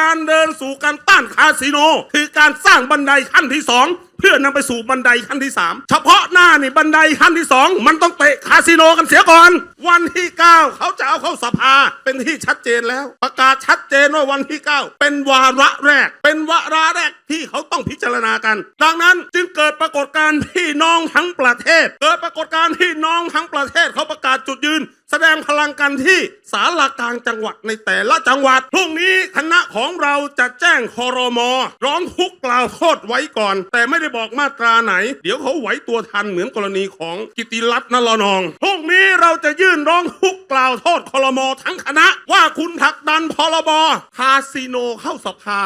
การเดินสู่การต้านคาสิโน คือการสร้างบันไดขั้นที่สองเพื่อนำไปสู่บันไดขั้นที่สามเฉพาะหน้านี่บันไดขั้นที่สองมันต้องเตะคาสิโนกันเสียก่อน วันที่ 9 เขาจะเอาเข้าสภาเป็นที่ชัดเจนแล้ว ประกาศชัดเจนว่าวันที่ 9 เป็นวาระแรก เป็นวาระแรกที่เขาต้องพิจารณากัน ดังนั้นจึงเกิดปรากฏการณ์พี่น้องทั้งประเทศ เกิดปรากฏการณ์พี่น้องทั้งประเทศเขาประกาศจุดยืน แสดงพลังกันที่ศาลากลางจังหวัดในแต่ละจังหวัดพรุ่งนี้คณะของเราจะแจ้งคอรมอร้องทุกกล่าวโทษไว้ก่อน แต่ไม่ได้บอกมาตราไหน เดี๋ยวเขาไหวตัวทันเหมือนกรณีของกิติรัตน์นลนองพรุ่งนี้เราจะยื่นร้องทุกกล่าวโทษคอรมอทั้งคณะ ว่าคุณผลักดันพรบคาสิโนเข้าสภา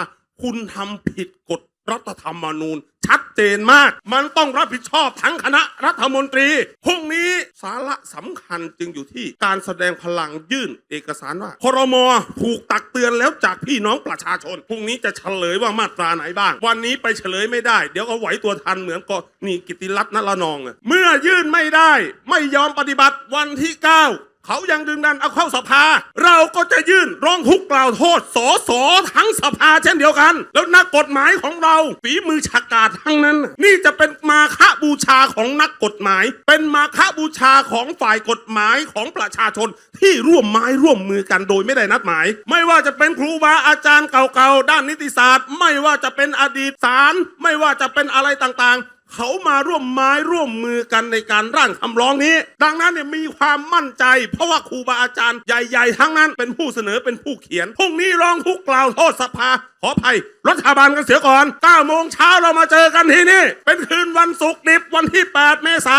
คุณทำผิดกฎรัฐธรรมนูญ ชัดเจนมาก มันต้องรับผิดชอบทั้งคณะรัฐมนตรีพรุ่งนี้สาระสำคัญจึงอยู่ที่การแสดงพลังยื่นเอกสารว่าครมถูกตักเตือนแล้วจากพี่น้องประชาชนพรุ่งนี้จะเฉลยว่ามาตราไหนบ้าง วันนี้ไปเฉลยไม่ได้ เดี๋ยวก็ไหวตัวทันเหมือนก็นี่กิติรัตน์นละนอง เมื่อยื่นไม่ได้ ไม่ยอมปฏิบัติวันที่ 9 เขายังดึงดันเอาเข้าสภา เราก็จะยื่นร้องทุกกล่าวโทษสอสอทั้งสภาเช่นเดียวกัน แล้วนักกฎหมายของเราฝีมือฉกาจทั้งนั้น นี่จะเป็นมาฆบูชาของนักกฎหมาย เป็นมาฆบูชาของฝ่ายกฎหมายของประชาชนที่ร่วมไม้ร่วมมือกันโดยไม่ได้นัดหมาย ไม่ว่าจะเป็นครูบาอาจารย์เก่าๆด้านนิติศาสตร์ ไม่ว่าจะเป็นอดีตศาลไม่ว่าจะเป็นอะไรต่างๆ เขามาร่วมไม้ร่วมมือกันในการร่างคำร้องนี้ ดังนั้นเนี่ยมีความมั่นใจ เพราะว่าครูบาอาจารย์ใหญ่ ๆ ทั้งนั้นเป็นผู้เสนอเป็นผู้เขียนพรุ่งนี้ร้องทุกกล่าวโทษสภา ขออภัยรัฐบาลกันเสียก่อน9โมงเช้าเรามาเจอกันที่นี่ เป็นคืนวันศุกร์ดิบวันที่ 8 เมษา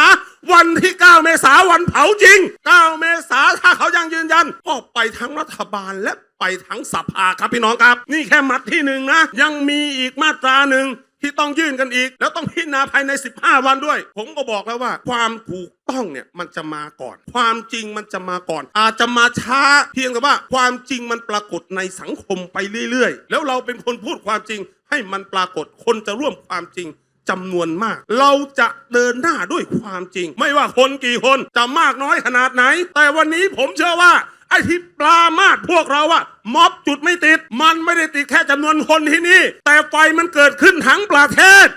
วันที่ 9 เมษาวันเผาจริง 9 เมษาถ้าเขายังยืนยันก็ไปทั้งรัฐบาลและไปทั้งสภาครับพี่น้องครับ นี่แค่มัดที่หนึ่งนะ ยังมีอีกมาตราหนึ่ง ที่ต้องยื่นกันอีก แล้วต้องพิจารณาภายใน 15 วันด้วย ผมก็บอกแล้วว่า ความถูกต้องเนี่ยมันจะมาก่อน ความจริงมันจะมาก่อน อาจจะมาช้า เพียงแต่ว่าความจริงมันปรากฏในสังคมไปเรื่อยๆ แล้วเราเป็นคนพูดความจริง ให้มันปรากฏคนจะร่วมความจริงจำนวนมาก เราจะเดินหน้าด้วยความจริง ไม่ว่าคนกี่คนจะมากน้อยขนาดไหน แต่วันนี้ผมเชื่อว่า ไอ้ที่ปลามาดพวกเราอะม็อบจุดไม่ติด มันไม่ได้ติดแค่จำนวนคนที่นี่ แต่ไฟมันเกิดขึ้นทั้งประเทศ